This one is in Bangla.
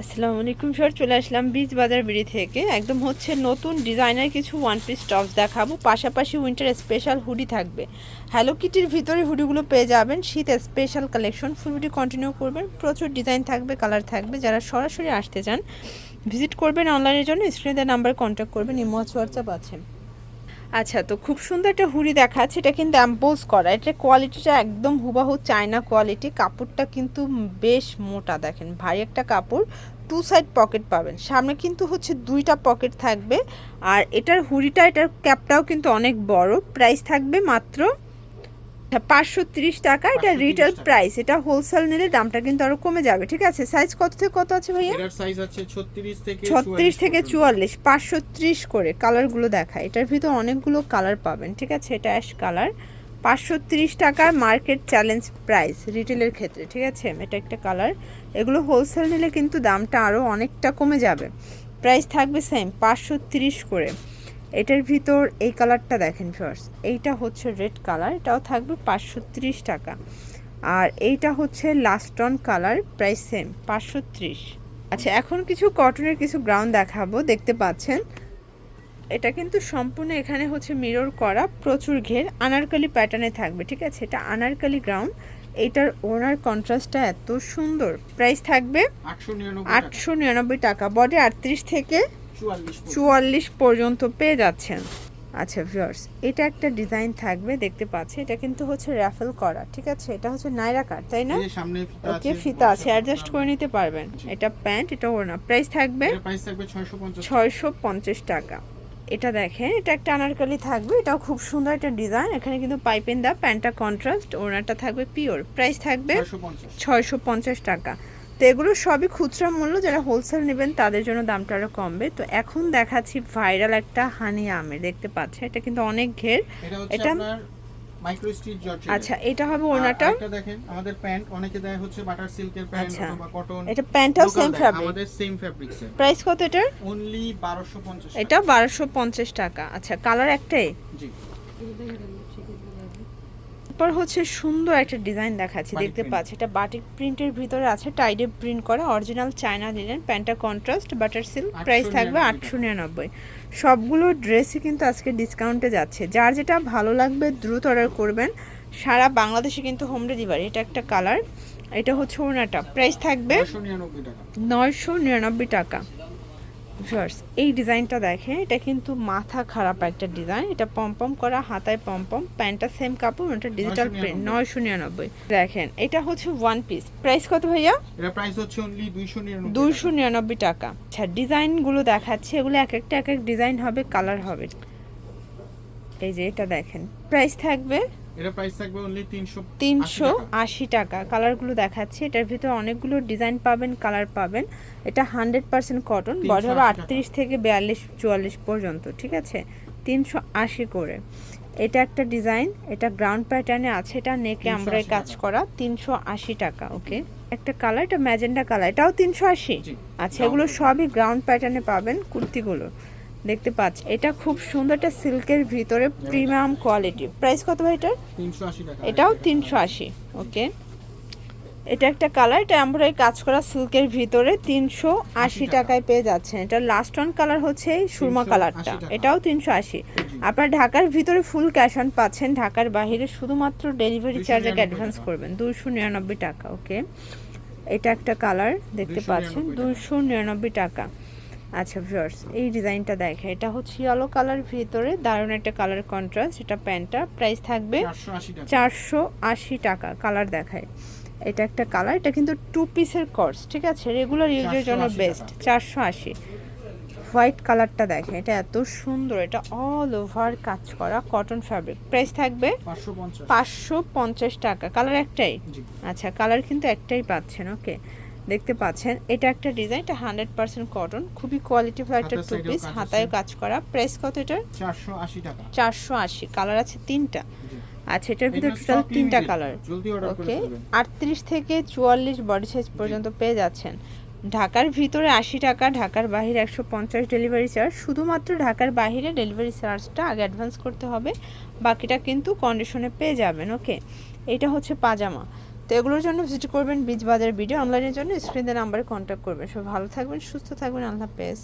আসসালামু আলাইকুম, স্যার। চলে আসলাম বীজ বাজার বিড়ি থেকে। একদম হচ্ছে নতুন ডিজাইনার কিছু ওয়ান পিস টপস দেখাবো। পাশাপাশি উইন্টার স্পেশাল হুডি থাকবে। হ্যালো কিটির ভিতরে হুডিগুলো পেয়ে যাবেন। শীত special collection full video continue করবেন। প্রচুর ডিজাইন থাকবে কালার থাকবে। যারা সরাসরি আসতে চান ভিজিট করবেন অনলাইনের জন্য। স্ক্রিনে নাম্বার কন্ট্যাক্ট করবেন। ইমো হোয়াটসঅ্যাপ আছে। আচ্ছা তো খুব সুন্দর একটা হুডি দেখাচ্ছে এটা কিন্তু অ্যাম্পোজ করা। এটা কোয়ালিটিটা একদম হুবাহু চায়না কোয়ালিটি কাপড়টা কিন্তু বেশ মোটা, দেখেন। ভারী একটা কাপড়। টু সাইড পকেট পাবেন। সামনে কিন্তু হচ্ছে দুইটা পকেট থাকবে। আর এটার হুডিটা, এটার ক্যাপটাও কিন্তু অনেক বড়। প্রাইস থাকবে মাত্র পাঁচশো তিরিশ টাকা এটা 530 রিটেল। প্রাইস এটা হোলসেল নিলে দামটা কিন্তু আরও কমে যাবে ঠিক আছে? সাইজ কত থেকে কত আছে ভাইয়া? সাইজ আছে 36 থেকে ছত্রিশ থেকে চুয়াল্লিশ। পাঁচশো ত্রিশ করে কালারগুলো দেখায়। এটার ভিতর অনেকগুলো কালার পাবেন ঠিক আছে? এটা অ্যাশ কালার পাঁচশো ত্রিশ টাকার মার্কেট চ্যালেঞ্জ প্রাইস রিটেলের ক্ষেত্রে ঠিক আছে? এটা একটা কালার এগুলো হোলসেল নিলে কিন্তু দামটা আরও অনেকটা কমে যাবে। প্রাইস থাকবে সেম পাঁচশো ত্রিশ করে। এটার ভিতর এই কালারটা দেখেন ফার্স্ট এইটা হচ্ছে রেড কালার এটাও থাকবে পাঁচশো ত্রিশ টাকা। আর এইটা হচ্ছে লাস্টন কালার প্রাইস সেম পাঁচশো ত্রিশ। আচ্ছা এখন কিছু কটনের কিছু গ্রাউন্ড দেখাবো দেখতে পাচ্ছেন? এটা কিন্তু সম্পূর্ণ এখানে হচ্ছে মিরর করা প্রচুর ঘের আনারকালি প্যাটার্নে থাকবে ঠিক আছে? এটা আনারকালি গ্রাউন্ড এইটার ওনার কন্ট্রাস্টটা এত সুন্দর। প্রাইস থাকবে আটশো নিরানব্বই টাকা। বডি আটত্রিশ থেকে 44 পর্যন্ত। চুয়াল্লিশ পর্যন্ত। পেয়ে যাচ্ছেন। আচ্ছা ভিউয়ার্স এটা একটা ডিজাইন থাকবে দেখতে পাচ্ছি। এটা কিন্তু হচ্ছে র্যাফেল করা ঠিক আছে? এটা হচ্ছে নাইরা কাট তাই না? এই সামনে ফিতা আছে ওকে ফিতা আছে অ্যাডজাস্ট করে নিতে পারবেন। এটা প্যান্ট এটা ওড়না। প্রাইস থাকবে? প্রাইস থাকবে 650 ছয়শো পঞ্চাশ টাকা। এটা দেখেন এটা একটা আনারকালি থাকবে। এটাও খুব সুন্দর একটা ডিজাইন এখানে কিন্তু পাইপেন দা প্যান্টটা কন্ট্রাস্ট ওনারটা থাকবে পিওর প্রাইস থাকবে 650 ছয়শো পঞ্চাশ টাকা। তো এগুলো সবই খুচরা মূল্য যারা হোলসেল নেবেন তাদের জন্য দামটা আরও কমবে। তো এখন দেখাচ্ছি ভাইরাল একটা হানি আমের দেখতে পাচ্ছে এটা কিন্তু অনেক ঘের। এটা এটা- মাইক্রো স্টিচ জর্জেট আচ্ছা এটা হবে ওনাটা। এটা দেখেন আমাদের প্যান্ট অনেকে দেয় হচ্ছে বাটার সিল্কের প্যান্ট আচ্ছা। অথবা কটন এটা প্যান্টটাও সেম ফ্যাব্রিক আমাদের সেম ফ্যাব্রিক্স এর প্রাইস কত এটার? অনলি 1250 এটা বারোশো পঞ্চাশ টাকা। আচ্ছা কালার একটাই? জি। তারপর হচ্ছে সুন্দর একটা ডিজাইন দেখাচ্ছি দেখতে পাচ্ছি। এটা বাটিক প্রিন্টের ভিতরে আছে টাইডে প্রিন্ট করা অরিজিনাল চায়না দিলেন প্যান্টা কন্ট্রাস্ট বাটার সিল্ক প্রাইস থাকবে 899 আটশো নিরানব্বই। সবগুলো ড্রেসই কিন্তু আজকে ডিসকাউন্টে যাচ্ছে। যার যেটা ভালো লাগবে দ্রুত অর্ডার করবেন। সারা বাংলাদেশে কিন্তু হোম ডেলিভারি এটা একটা কালার এটা হচ্ছে ওনাটা। প্রাইস থাকবে 999 টাকা। নয়শো নিরানব্বই টাকা। ভিউয়ার্স এই ডিজাইনটা দেখেন এটা কিন্তু মাথা খারাপ একটা ডিজাইন। এটা পম্পম করা হাতায় পম্পম প্যান্টটা সেম কাপড় ওটা ডিজিটাল প্রিন্ট 999 নয়শো নিরানব্বই। দেখেন এটা হচ্ছে ওয়ান পিস প্রাইস কত ভাইয়া? প্রাইস হচ্ছে অনলি 299 দুইশো নিরানব্বই টাকা। আচ্ছা ডিজাইনগুলো দেখাচ্ছে এগুলো এক একটা এক এক ডিজাইন হবে কালার হবে। এই যে এটা দেখেন প্রাইস থাকবে এটা প্রাইস থাকবে অনলি 300 তিনশো টাকা। আশি টাকা। কালারগুলো দেখাচ্ছে। এটার ভিতরে অনেকগুলো ডিজাইন পাবেন কালার পাবেন। এটা হান্ড্রেড পার্সেন্ট কটন বডি হবে 380 টাকা। আটত্রিশ থেকে বিয়াল্লিশ চুয়াল্লিশ পর্যন্ত ঠিক আছে? তিনশো আশি করে। এটা একটা ডিজাইন এটা গ্রাউন্ড প্যাটার্নে আছে এটা নেকে 380 আমরাই কাজ করা তিনশো আশি টাকা ওকে একটা কালার এটা ম্যাজেন্ডা কালার এটাও তিনশো আশি। জি, আচ্ছা এগুলো সবই গ্রাউন্ড প্যাটার্নে পাবেন কুর্তিগুলো। দেখতে পাচ্ছি। এটা খুব সুন্দর একটা সিল্কের ভিতরে প্রিমিয়াম কোয়ালিটি প্রাইস কত ভাই এটার? 380 টাকা। এটাও তিনশো আশি ওকে এটা একটা কালার এটা আমরা কাজ করা সিল্কের ভিতরে তিনশো আশি টাকায় পেয়ে যাচ্ছেন। এটা লাস্ট ওয়ান কালার হচ্ছে এই সুরমা কালারটা এটাও তিনশো আশি। আপনার ঢাকার ভিতরে ফুল ক্যাশ অন পাচ্ছেন। ঢাকার বাইরে শুধুমাত্র ডেলিভারি 299 চার্জ আগে অ্যাডভান্স করবেন। দুশো নিরানব্বই টাকা ওকে এটা একটা কালার দেখতে পাচ্ছেন। দুশো নিরানব্বই টাকা। আচ্ছা ভিউয়ার্স এই ডিজাইনটা দেখে এটা হচ্ছে ইয়েলো কালার ভিতরে দারুণ একটা কালার কন্ট্রাস্ট এটা প্যান্টটা প্রাইস থাকবে 480 টাকা। চারশো আশি টাকা কালার দেখায়। এটা একটা কালার এটা কিন্তু টু পিসের কোর্স ঠিক আছে? রেগুলার ইউজের জন্য বেস্ট। চারশো আশি। হোয়াইট কালারটা দেখেন এটা এত সুন্দর এটা অল ওভার কাজ করা কটন ফ্যাব্রিক প্রাইস থাকবে 550 পাঁচশো পঞ্চাশ টাকা কালার একটাই? আচ্ছা কালার কিন্তু একটাই পাচ্ছেন ওকে দেখতে পাচ্ছেন। এটা একটা ডিজাইন এটা হান্ড্রেড পার্সেন্ট কটন। খুবই কোয়ালিটিফুল একটা হাতের টু পিস হাতায় কাজ করা। প্রাইস কত এটার? 480 টাকা। চারশো আশি। কালার আছে তিনটা। আচ্ছা এটার ভিতরে টোটাল তিনটা কালার ওকে আটত্রিশ থেকে চুয়াল্লিশ বডি সাইজ পর্যন্ত পেয়ে যাচ্ছেন। ঢাকার ভিতরে আশি টাকা ঢাকার বাহিরে একশো পঞ্চাশ ডেলিভারি চার্জ শুধুমাত্র ঢাকার বাইরে ডেলিভারি চার্জটা আগে অ্যাডভান্স করতে হবে। বাকিটা কিন্তু কন্ডিশনে পেয়ে যাবেন। ওকে এটা হচ্ছে পাজামা। তো এগুলোর জন্য ভিজিট করবেন বীজ বাজার ভিডিও অনলাইনের জন্য স্ক্রিনের নাম্বারে কন্ট্যাক্ট করবেন। সব ভালো থাকবেন, সুস্থ থাকবেন, আল্লাহ হাফেজ।